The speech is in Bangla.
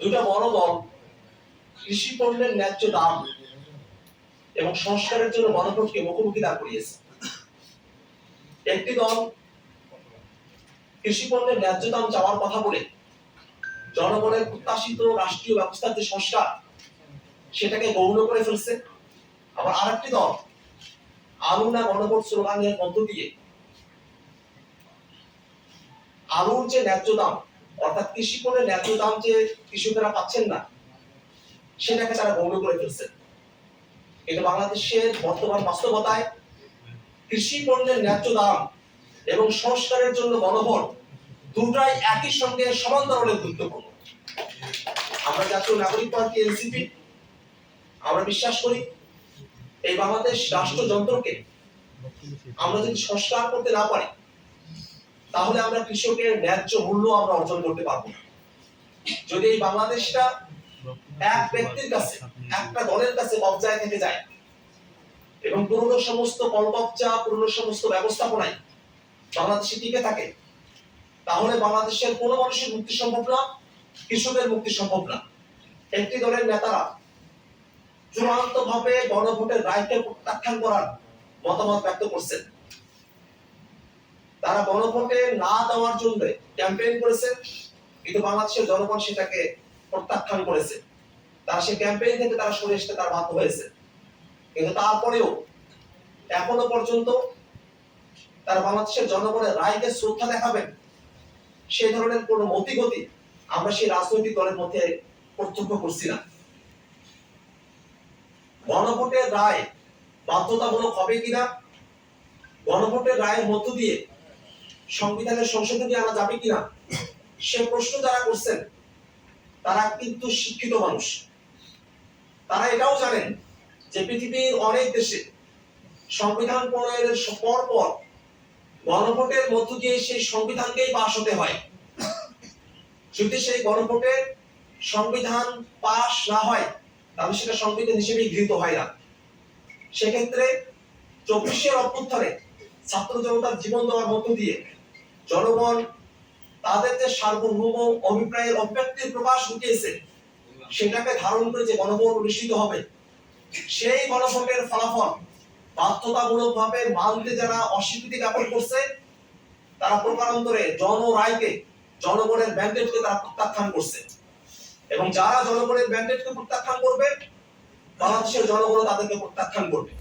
দুটা বড় দল কৃষি পণ্যের ন্যায্য দাম এবং সংস্কারের জন্য গণভোটকে মুখোমুখি দাঁড় করিয়েছে। একটি দল কৃষি পণ্যের ন্যায্য দাম চাওয়ার কথা বলে জনগণের প্রত্যাশিত রাষ্ট্রীয় ব্যবস্থার যে সংস্কার, সেটাকে গৌণ করে ফেলছে। আবার আরেকটি দল আলু না গণভোট স্লোগানের মধ্য দিয়ে আলুর যে ন্যায্য দাম অর্থাৎ কৃষি পণ্যের ন্যায্য দাম যে কৃষকেরা পাচ্ছেন না, সেটাকে তারা গৌণ করে ফেলছে। কিন্তু বাংলাদেশের বর্তমান বাস্তবতায় কৃষি পণ্যের ন্যায্য দাম এবং সংস্কারের জন্য গণভোট দুটাই একই সঙ্গে সমান্তরালে গুরুত্বপূর্ণ। আমরা জাতীয় নাগরিক পার্টি, এনসিপি, আমরা বিশ্বাস করি এই বাংলাদেশ রাষ্ট্রযন্ত্রকে আমরা যদি সংস্কার করতে না পারি তাহলে আমরা কৃষকের ন্যায্য মূল্য আমরা অর্জন করতে পারব যদি এই বাংলাদেশটা এক ব্যক্তির কাছে, একটা দলের কাছে কবজায় থেকে যায় এবং পুরনো সমস্ত কলকবজা পুরনো সমস্ত ব্যবস্থাপনায় বাংলাদেশে টিকে থাকে, তাহলে বাংলাদেশের কোনো মানুষের মুক্তি সম্ভব না, কৃষকের মুক্তি সম্ভব না। একটি দলের নেতারা চূড়ান্ত ভাবে গণভোটের রায়কে প্রত্যাখ্যান করার মতামত ব্যক্ত করছেন। তারা গণভোটে না দেওয়ার জন্য ক্যাম্পেইন করেছে। কিন্তু বাংলাদেশের জনগণ সেটাকে প্রত্যাখ্যান করেছে। তারা সেই ক্যাম্পেইন থেকে তারা সরে আসতে তারা বাধ্য হয়েছে। কিন্তু তারপরেও এখনও পর্যন্ত তারা বাংলাদেশের জনগণের রায়কে শ্রদ্ধা দেখাবেন, সেই ধরনের কোন মতিগতি আমরা সেই রাজনৈতিক দলের মধ্যে প্রত্যক্ষ করছি না। গণভোটের রায় বাধ্যতামূলক হবে কিনা? গণভোটের রায়ের মধ্য দিয়ে সংবিধানের সংশোধনী আনা যাবে কিনা? সে প্রশ্ন যারা করছেন, তারা কিন্তু শিক্ষিত মানুষ। তারা এটাও জানেন যে পৃথিবীর অনেক দেশে সংবিধান প্রণয়নের পর পর গণভোটের মধ্য দিয়ে সেই সংবিধানকেই পাশ হতে হয়। যদি সেই গণভোটে সংবিধান পাশ না হয়, তাহলে সেটা সংবিধান হিসেবে গৃহীত হয় না। সেক্ষেত্রে চব্বিশের অভ্যুত্থানে ছাত্র জনতার জীবন দেওয়ার মধ্য দিয়ে জনগণ তাদের যে সার্বভৌম অভিপ্রায়ের অভিব্যক্তির প্রকাশ ঘটিয়েছে সেটাকে ধারণ করে যে গণভোট অনুষ্ঠিত হবে, সেই গণভোটের ফলাফল বাধ্যতামূলক ভাবে মানতে যারা অস্বীকৃতি জ্ঞাপন করছে, তারা প্রকারান্তরে জনরায়কে, জনগণের ম্যান্ডেটকে তারা প্রত্যাখ্যান করছে। এবং যারা জনগণের ম্যান্ডেটকে প্রত্যাখ্যান করবে, বাংলাদেশের জনগণ তাদেরকে প্রত্যাখ্যান করবে।